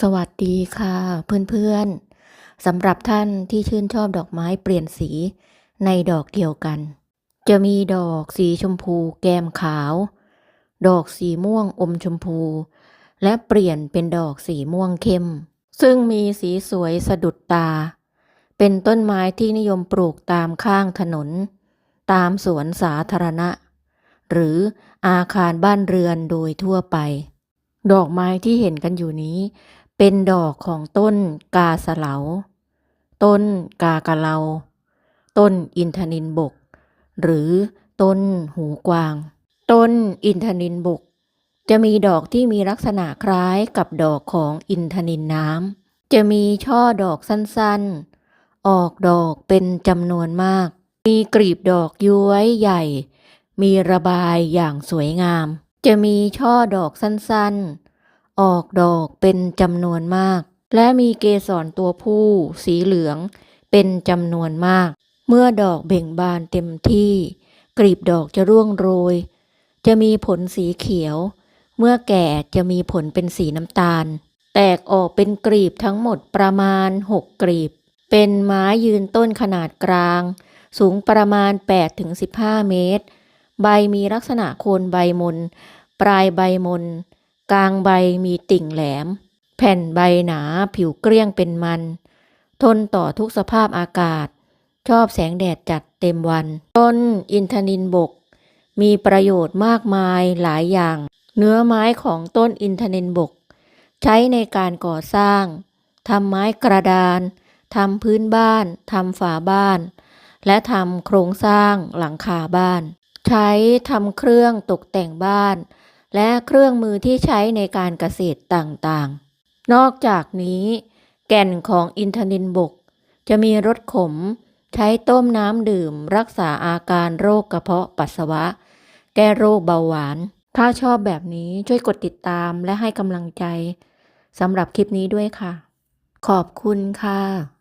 สวัสดีค่ะเพื่อนๆสำหรับท่านที่ชื่นชอบดอกไม้เปลี่ยนสีในดอกเดียวกัน จะมีดอกสีชมพูแก้มขาว ดอกสีม่วงอมชมพู และเปลี่ยนเป็นดอกสีม่วงเข้ม ซึ่งมีสีสวยสะดุดตา เป็นต้นไม้ที่นิยมปลูกตามข้างถนน ตามสวนสาธารณะ หรืออาคารบ้านเรือนโดยทั่วไปดอกไม้ที่เห็นกันอยู่นี้ เป็นดอกของต้นกาสเหลา ต้นกากะเลา ต้นอินทนินบก หรือต้นหูกวาง ต้นอินทนินบก จะมีดอกที่มีลักษณะคล้ายกับดอกของอินทนินน้ำ จะมีช่อดอกสั้นๆ ออกดอกเป็นจำนวนมาก มีกลีบดอกย้วยใหญ่ มีระบายอย่างสวยงาม จะมีช่อดอกสั้นๆ ออกดอกเป็นจำนวนมาก และมีเกสรตัวผู้สีเหลืองเป็นจำนวนมาก เมื่อดอกเบ่งบานเต็มที่ กลีบดอกจะร่วงโรย จะมีผลสีเขียว เมื่อแก่จะมีผลเป็นสีน้ำตาล แตกออกเป็นกลีบทั้งหมดประมาณ 6 กลีบ เป็นไม้ยืนต้นขนาดกลาง สูงประมาณ 8-15 เมตร ใบมีลักษณะโคนใบมน ปลายใบมน กลางใบมีติ่งแหลม แผ่นใบหนาผิวเกลี้ยงเป็นมัน ทนต่อทุกสภาพอากาศ ชอบแสงแดดจัดเต็มวัน ต้นอินทนินบก มีประโยชน์มากมายหลายอย่าง เนื้อไม้ของต้นอินทนินบก ใช้ในการก่อสร้างทำไม้กระดานทำพื้นบ้านทำฝาบ้าน และทำโครงสร้างหลังคาบ้าน ใช้ทำเครื่องตกแต่งบ้าน และเครื่องมือที่ใช้ในการเกษตรต่างๆ นอกจากนี้ แก่นของอินทนินบก จะมีรสขม ใช้ต้มน้ำดื่ม รักษาอาการโรคกระเพาะปัสสาวะ แก้โรคเบาหวาน ถ้าชอบแบบนี้ช่วยกดติดตามและให้กำลังใจสำหรับคลิปนี้ด้วยค่ะ ขอบคุณค่ะ